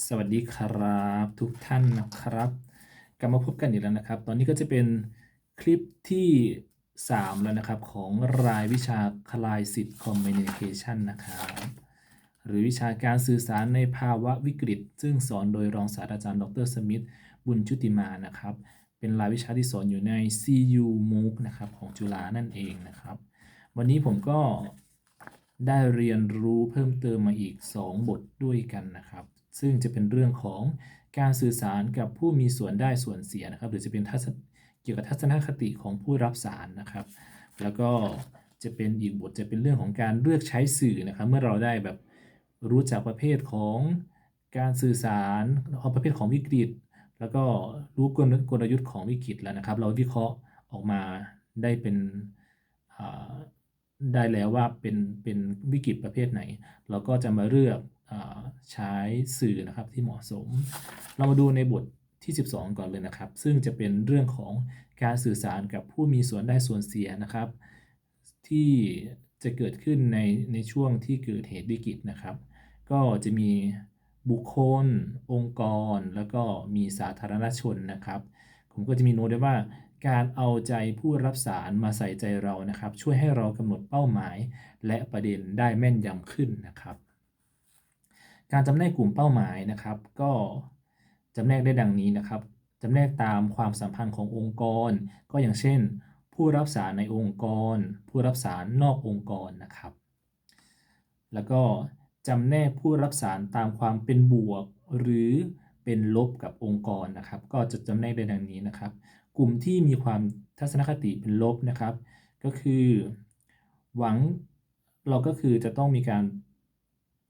สวัสดีครับทุกท่านนะครับ กลับมาพบกันอีกแล้วนะครับ ตอนนี้ก็จะเป็นคลิปที่ 3 แล้วนะครับ ของรายวิชาคลายสิทธิ์คอมมิ n นิเคชันนะครับ หรือวิชาการสื่อสารในภาวะวิกฤต ซึ่งสอนโดยรองศาสตราจารย์ดรสมิธบุญชุติมานะครับ เป็นรายวิชาที่สอนอยู่ใน CU MOOC นะครับของจุฬานั่นเองนะครับ วันนี้ผมก็ได้เรียนรู้เพิ่มเติมมาอีก 2 บทด้วยกันนะครับ ซึ่งจะเป็นเรื่องของการสื่อสารกับผู้มีส่วนได้ส่วนเสียนะครับ หรือจะเป็นทัศนเกี่ยวกับทัศนคติของผู้รับสารนะครับ แล้วก็จะเป็นอีกบทจะเป็นเรื่องของการเลือกใช้สื่อนะครับ เมื่อเราได้แบบรู้จักประเภทของการสื่อสารเอาประเภทของวิกฤต แล้วก็รู้กลกลยุทธ์ของวิกฤตแล้วนะครับ เราวิเคราะห์ออกมาได้เป็นได้แล้วว่าเป็นเป็นวิกฤตประเภทไหน เราก็จะมาเลือก ใช้สื่อนะครับที่เหมาะสม เรามาดูในบทที่ 12 ก่อนเลยนะครับ ซึ่งจะเป็นเรื่องของการสื่อสารกับผู้มีส่วนได้ส่วนเสียนะครับ ที่จะเกิดขึ้นในในช่วงที่เกิดเหตุวิกฤตนะครับ ก็จะมีบุคคล องค์กร แล้วก็มีสาธารณชนนะครับ ผมก็จะมีโน้ตไว้ว่าการเอาใจผู้รับสารมาใส่ใจเรานะครับ ช่วยให้เรากำหนดเป้าหมาย และประเด็นได้แม่นยำขึ้นนะครับ การจำแนกกลุ่มเป้าหมายนะครับ ก็จำแนกได้ดังนี้นะครับจำแนกตามความสัมพันธ์ขององค์กร ก็อย่างเช่น ผู้รับสารในองค์กร ผู้รับสารนอกองค์กรนะครับ แล้วก็จำแนกผู้รับสารตามความเป็นบวก หรือเป็นลบกับองค์กรนะครับ ก็จะจำแนกได้ดังนี้นะครับ กลุ่มที่มีความทัศนคติเป็นลบนะครับ ก็คือ หวังเราก็คือจะต้องมีการ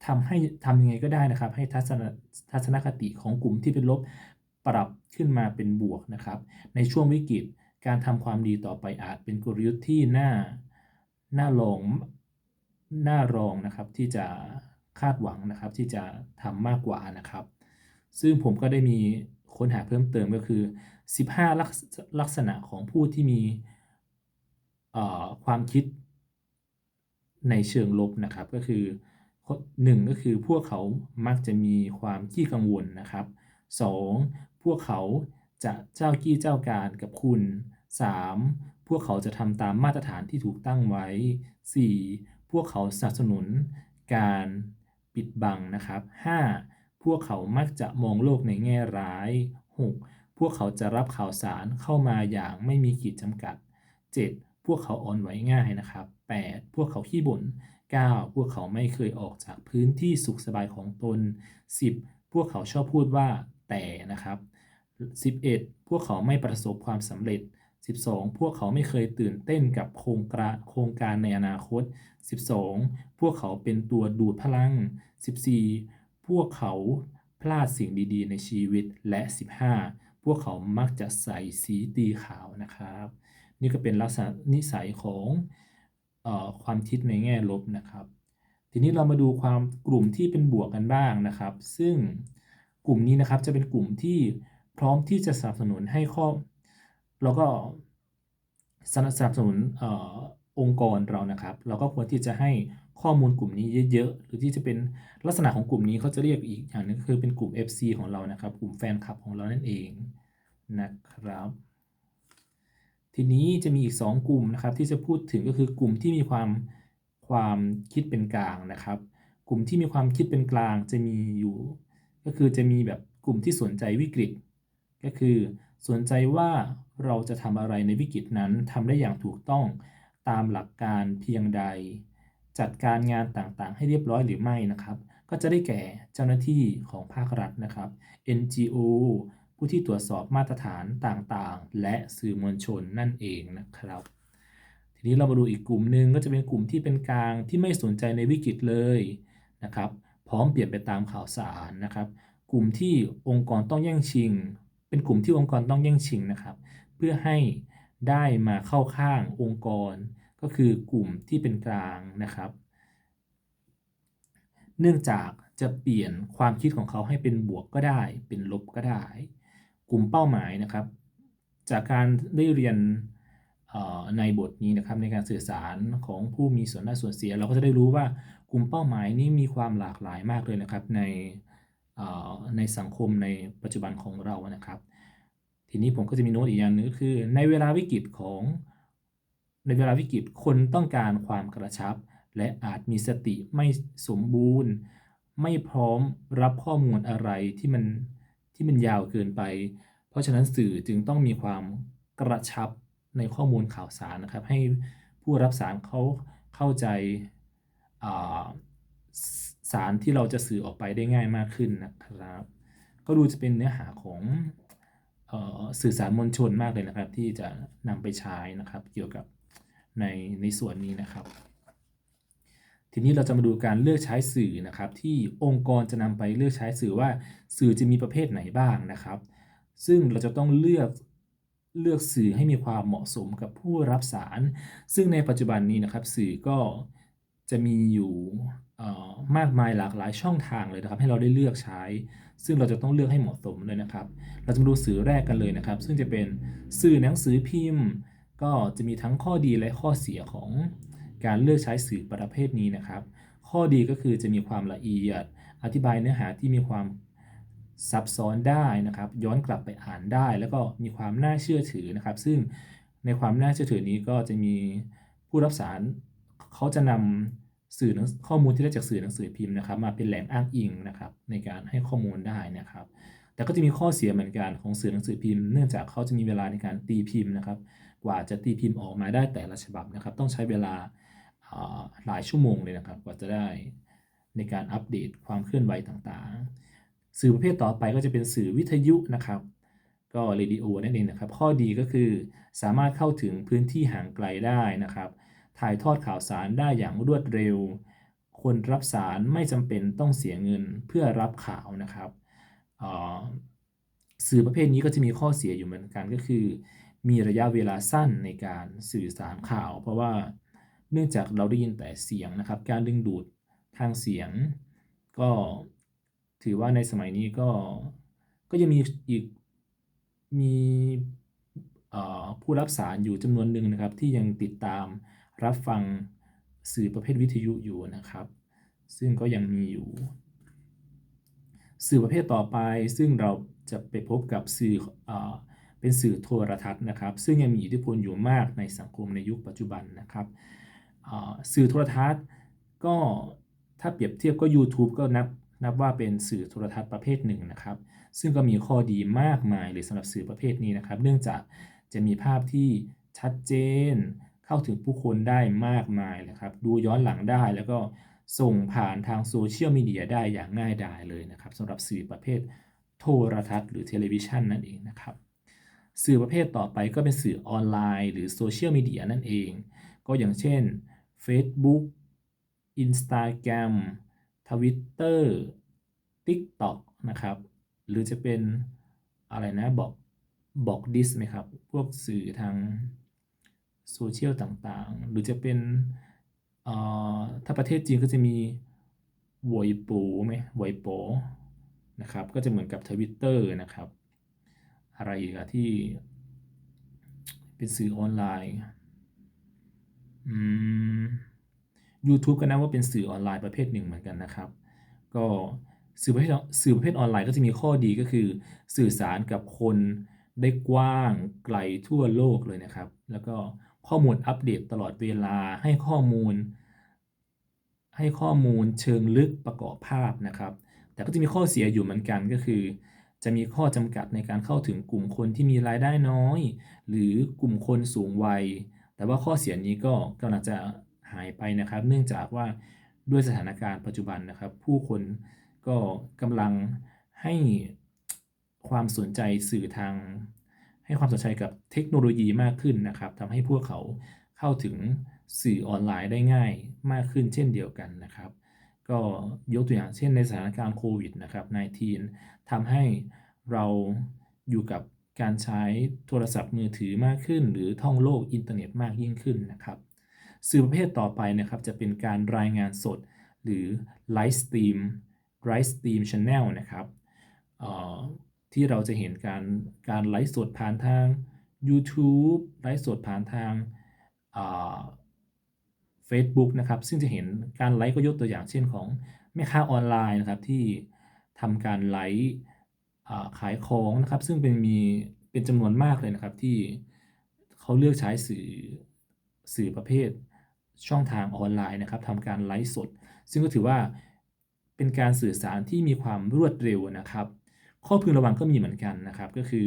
ทำให้ทำยังไงก็ได้นะครับ ให้ทัศนทัศนคติของกลุ่มที่เป็นลบปรับขึ้นมาเป็นบวกนะครับ ในช่วงวิกฤตการทำความดีต่อไปอาจเป็นกลยุทธ์ที่น่าน่าลองน่ารองนะครับที่จะคาดหวังนะครับที่จะทำมากกว่านะครับ ซึ่งผมก็ได้มีค้นหาเพิ่มเติมก็คือ 15 ลักษลักษณะของผู้ที่มีความคิดในเชิงลบนะครับก็คือ 1ก็คือพวกเขามักจะมีความขี้กังวลนะครับ 2. พวกเขาจะเจ้ากี้เจ้าการกับคุณ 3. พวกเขาจะทำตามมาตรฐานที่ถูกตั้งไว้ 4. พวกเขาสนับสนุนการปิดบังนะครับ 5. พวกเขามักจะมองโลกในแง่ร้าย 6. พวกเขาจะรับข่าวสารเข้ามาอย่างไม่มีขีดจำกัด 7. พวกเขาอ่อนไหวง่ายนะครับ 8. พวกเขาขี้บ่น 9. พวกเขาไม่เคยออกจากพื้นที่สุขสบายของตน 10. พวกเขาชอบพูดว่าแต่นะครับ 11. พวกเขาไม่ประสบความสำเร็จ 12. พวกเขาไม่เคยตื่นเต้นกับโครงการโครงการในอนาคต 12. พวกเขาเป็นตัวดูดพลัง 14. พวกเขาพลาดสิ่งดีๆ ในชีวิตและ 15. พวกเขามักจะใส่สีตีขาวนะครับ นี่ก็เป็นลักษณะนิสัยของ ความคิดในแง่ลบนะครับ ทีนี้เรามาดูความกลุ่มที่เป็นบวกกันบ้างนะครับ ซึ่งกลุ่มนี้นะครับจะเป็นกลุ่มที่พร้อมที่จะสนับสนุนให้ข้อแล้วก็สนับสนุนอองค์กรเรานะครับ เราก็ควรที่จะให้ข้อมูลกลุ่มนี้เยอะๆ หรือที่จะเป็นลักษณะของกลุ่มนี้เขาจะเรียกอีกอย่างนึงคือเป็นกลุ่ม FC ของเรานะครับ กลุ่มแฟนคลับของเรานั่นเองนะครับ ทีนี้จะมีอีก 2 กลุ่มนะครับที่จะพูดถึงก็คือกลุ่มที่มีความความคิดเป็นกลางนะครับ กลุ่มที่มีความคิดเป็นกลางจะมีอยู่ ก็คือจะมีแบบกลุ่มที่สนใจวิกฤต ก็คือสนใจว่าเราจะทำอะไรในวิกฤตนั้นทำได้อย่างถูกต้องตามหลักการเพียงใด จัดการงานต่างๆ ให้เรียบร้อยหรือไม่นะครับ ก็จะได้แก่เจ้าหน้าที่ของภาครัฐนะครับ NGO ผู้ที่ตรวจสอบมาตรฐานต่างๆ และสื่อมวลชนนั่นเองนะครับ ทีนี้เรามาดูอีกกลุ่มหนึ่งก็จะเป็นกลุ่มที่เป็นกลางที่ไม่สนใจในวิกฤตเลยนะครับ พร้อมเปลี่ยนไปตามข่าวสารนะครับ กลุ่มที่องค์กรต้องแย่งชิง เป็นกลุ่มที่องค์กรต้องแย่งชิงนะครับ เพื่อให้ได้มาเข้าข้างองค์กร ก็คือกลุ่มที่เป็นกลางนะครับ เนื่องจากจะเปลี่ยนความคิดของเขาให้เป็นบวกก็ได้ เป็นลบก็ได้ กลุ่มเป้าหมายนะครับ จากการได้เรียนในบทนี้นะครับในการสื่อสารของผู้มีส่วนได้ส่วนเสีย เราก็จะได้รู้ว่ากลุ่มเป้าหมายนี้มีความหลากหลายมากเลยนะครับในในสังคมในปัจจุบันของเรานะครับ ทีนี้ผมก็จะมีโน้ตอีกอย่างหนึงก็คือ ในเวลาวิกฤตของ ในเวลาวิกฤตคนต้องการความกระชับ และอาจมีสติไม่สมบูรณ์ ไม่พร้อมรับข้อมูลอะไรที่มัน ที่มันยาวเกินไป เพราะฉะนั้นสื่อจึงต้องมีความกระชับในข้อมูลข่าวสารนะครับ ให้ผู้รับสารเขาเข้าใจาสารที่เราจะสื่อออกไปได้ง่ายมากขึ้นนะครับ ก็ดูจะเป็นเนื้อหาของอสื่อสารมวลชนมากเลยนะครับ ที่จะนำไปใช้นะครับ เกี่ยวกับในในส่วนนี้นะครับ ทีนี้เราจะมาดูการเลือกใช้สื่อนะครับ ที่องค์กรจะนำไปเลือกใช้สื่อว่าสื่อจะมีประเภทไหนบ้างนะครับ ซึ่งเราจะต้องเลือกเลือกสื่อให้มีความเหมาะสมกับผู้รับสาร ซึ่งในปัจจุบันนี้นะครับ สื่อก็จะมีอยู่มากมายหลากหลายช่องทางเลยนะครับ ให้เราได้เลือกใช้ ซึ่งเราจะต้องเลือกให้เหมาะสมเลยนะครับ เราจะมาดูสื่อแรกกันเลยนะครับ ซึ่งจะเป็นสื่อหนังสือพิมพ์ ก็จะมีทั้งข้อดีและข้อเสียของ การเลือกใช้สื่อประเภทนี้นะครับ ข้อดีก็คือจะมีความละเอียด อธิบายเนื้อหาที่มีความซับซ้อนได้นะครับ ย้อนกลับไปอ่านได้ แล้วก็มีความน่าเชื่อถือนะครับ ซึ่งในความน่าเชื่อถือนี้ก็จะมีผู้รับสารเขาจะนำสื่อข้อมูลที่ได้จากสื่อหนังสือพิมพ์นะครับ มาเป็นแหล่งอ้างอิงนะครับ ในการให้ข้อมูลได้นะครับ แต่ก็จะมีข้อเสียเหมือนกันของสื่อหนังสือพิมพ์เนื่องจากเขาจะมีเวลาในการตีพิมพ์นะครับ กว่าจะตีพิมพ์ออกมาได้แต่ละฉบับนะครับ ต้องใช้เวลา หลายชั่วโมงเลยนะครับ กว่าจะได้ในการอัปเดตความเคลื่อนไหวต่างๆ สื่อประเภทต่อไปก็จะเป็นสื่อวิทยุนะครับ ก็เรดิโอนั่นเองนะครับ ข้อดีก็คือสามารถเข้าถึงพื้นที่ห่างไกลได้นะครับ ถ่ายทอดข่าวสารได้อย่างรวดเร็ว คนรับสารไม่จำเป็นต้องเสียเงินเพื่อรับข่าวนะครับสื่อประเภทนี้ก็จะมีข้อเสียอยู่เหมือนกันก็คือ มีระยะเวลาสั้นในการสื่อสารข่าว เพราะว่า เนื่องจากเราได้ยินแต่เสียงนะครับ การดึงดูดทางเสียง ก็ถือว่าในสมัยนี้ก็ก็ยังมีอีกมีผู้รับสารอยู่จำนวนหนึ่งนะครับ ที่ยังติดตามรับฟังสื่อประเภทวิทยุอยู่นะครับ ซึ่งก็ยังมีอยู่ สื่อประเภทต่อไป ซึ่งเราจะไปพบกับสื่อเอเป็นสื่อโทรทัศน์นะครับ ซึ่งยังมีอิทธิพลอยู่มากในสังคมในยุคปัจจุบันนะครับ สื่อโทรทัศน์ ก็ถ้าเปรียบเทียบก็ YouTube ก็นับนับว่าเป็นสื่อโทรทัศน์ประเภทหนึ่งนะครับ ซึ่งก็มีข้อดีมากมายเลยสำหรับสื่อประเภทนี้นะครับ เนื่องจากจะมีภาพที่ชัดเจน เข้าถึงผู้คนได้มากมายเลยครับ ดูย้อนหลังได้แล้วก็ส่งผ่านทางโซเชียลมีเดียได้อย่างง่ายดายเลยนะครับสำหรับสื่อประเภทโทรทัศน์หรือเทเลวิชันนั่นเองนะครับ สื่อประเภทต่อไปก็เป็นสื่อออนไลน์ หรือโซเชียลมีเดียนั่นเอง ก็อย่างเช่น Facebook Instagram Twitter TikTok นะครับ หรือจะเป็นอะไรนะบอกบอกดิสไหมครับ พวกสื่อทางโซเชียลต่างๆ หรือจะเป็นถ้าประเทศจีนก็จะมีหวยปูไหมหวยโปนะครับ ก็จะเหมือนกับ Twitter นะครับ อะไรอีกอะที่เป็นสื่อออนไลน์ อืม YouTube ก็นับว่าเป็นสื่อออนไลน์ประเภทหนึ่งเหมือนกันนะครับ ก็สื่อประเภทสื่อประเภทออนไลน์ก็จะมีข้อดีก็คือ สื่อสารกับคนได้กว้างไกลทั่วโลกเลยนะครับ แล้วก็ข้อมูลอัปเดตตลอดเวลาให้ข้อมูล ให้ข้อมูลเชิงลึกประกอบภาพนะครับ แต่ก็จะมีข้อเสียอยู่เหมือนกันก็คือ จะมีข้อจำกัดในการเข้าถึงกลุ่มคนที่มีรายได้น้อย หรือกลุ่มคนสูงวัย แต่ว่าข้อเสียนี้ก็กำลังจะหายไปนะครับ เนื่องจากว่าด้วยสถานการณ์ปัจจุบันนะครับ ผู้คนก็กำลังให้ความสนใจสื่อทาง ให้ความสนใจกับเทคโนโลยีมากขึ้นนะครับทำให้พวกเขาเข้าถึงสื่อออนไลน์ได้ง่ายมากขึ้นเช่นเดียวกันนะครับ ก็ยกตัวอย่างเช่นในสถานการณ์โควิดนะครับ 19 ทำให้เราอยู่กับ การใช้โทรศัพท์มือถือมากขึ้น หรือท่องโลกอินเทอร์เน็ตมากยิ่งขึ้นนะครับ สื่อประเภทต่อไปนะครับจะเป็นการรายงานสด หรือไลฟ์สตรีมไลฟ์สตรีมช anel นะครับที่เราจะเห็นการการไลฟ์สดผ่านทาง YouTube ไลฟ์สดผ่านทางอ่า Facebook นะครับ ซึ่งจะเห็นการไลฟ์ก็ยกตัวอย่างเช่นของแม่ค้าออนไลน์นะครับที่ทำการไลฟ์ ขายของนะครับ ซึ่งเป็นมีเป็นจำนวนมากเลยนะครับ ที่เขาเลือกใช้สื่อสื่อประเภทช่องทางออนไลน์นะครับทำการไลฟ์สด ซึ่งก็ถือว่าเป็นการสื่อสารที่มีความรวดเร็วนะครับ ข้อพึงระวังก็มีเหมือนกันนะครับ ก็คือ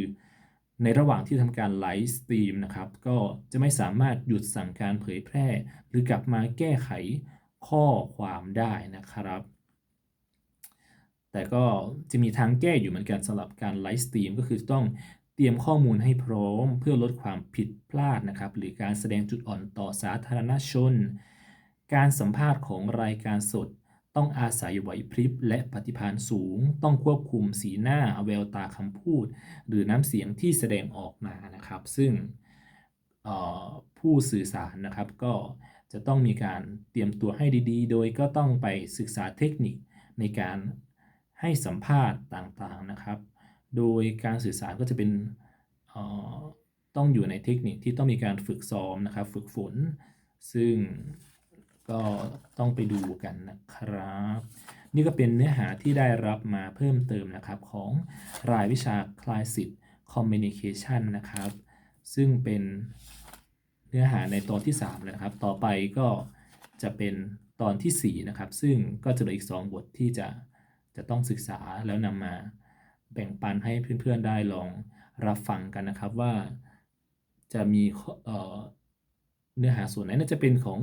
ในระหว่างที่ทำการไลฟ์สตรีมนะครับ ก็จะไม่สามารถหยุดสั่งการเผยแพร่ หรือกลับมาแก้ไขข้อความได้นะครับ แต่ก็จะมีทางแก้อยู่เหมือนกันสำหรับการไลฟ์สตรีมก็คือต้องเตรียมข้อมูลให้พร้อมเพื่อลดความผิดพลาดนะครับ หรือการแสดงจุดอ่อนต่อสาธารณชน การสัมภาษณ์ของรายการสด ต้องอาศัยไหวพริบและปฏิภาณสูง ต้องควบคุมสีหน้าแววตาคำพูด หรือน้ำเสียงที่แสดงออกมานะครับ ซึ่งผู้สื่อสารนะครับก็จะต้องมีการเตรียมตัวให้ดีๆ โดยก็ต้องไปศึกษาเทคนิคในการ ให้สัมภาษณ์ต่างๆนะครับ โดยการสื่อสารก็จะเป็นต้องอยู่ในเทคนิคที่ต้องมีการฝึกซ้อมนะครับ ฝึกฝน ซึ่งก็ต้องไปดูกันนะครับ นี่ก็เป็นเนื้อหาที่ได้รับมาเพิ่มเติมนะครับของรายวิชาคลายสิทธิ์ Communication นะครับ ซึ่งเป็นเนื้อหาในตอนที่3แล้วนะครับ ต่อไปก็จะเป็นตอนทีสี่ 4 นะครับ ซึ่งก็จะเหลืออีก 2 บทที่จะ จะต้องศึกษาแล้วนำมาแบ่งปันให้เพื่อนๆได้ลองรับฟังกันนะครับว่าจะมีเอ่อเนื้อหาส่วนไหนน่าจะเป็นของ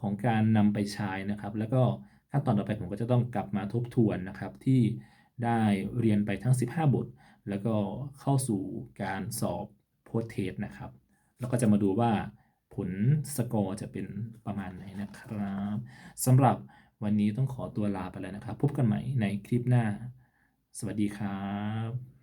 ของการนำไปใช้นะครับ แล้วก็ขั้นตอนต่อไปผมก็จะต้องกลับมาทบทวนนะครับที่ได้เรียนไปทั้ง 15 บท แล้วก็เข้าสู่การสอบโพสเทสนะครับ แล้วก็จะมาดูว่าผลสกอร์จะเป็นประมาณไหนนะครับสำหรับ วันนี้ต้องขอตัวลาไปแล้วนะครับ พบกันใหม่ในคลิปหน้า สวัสดีครับ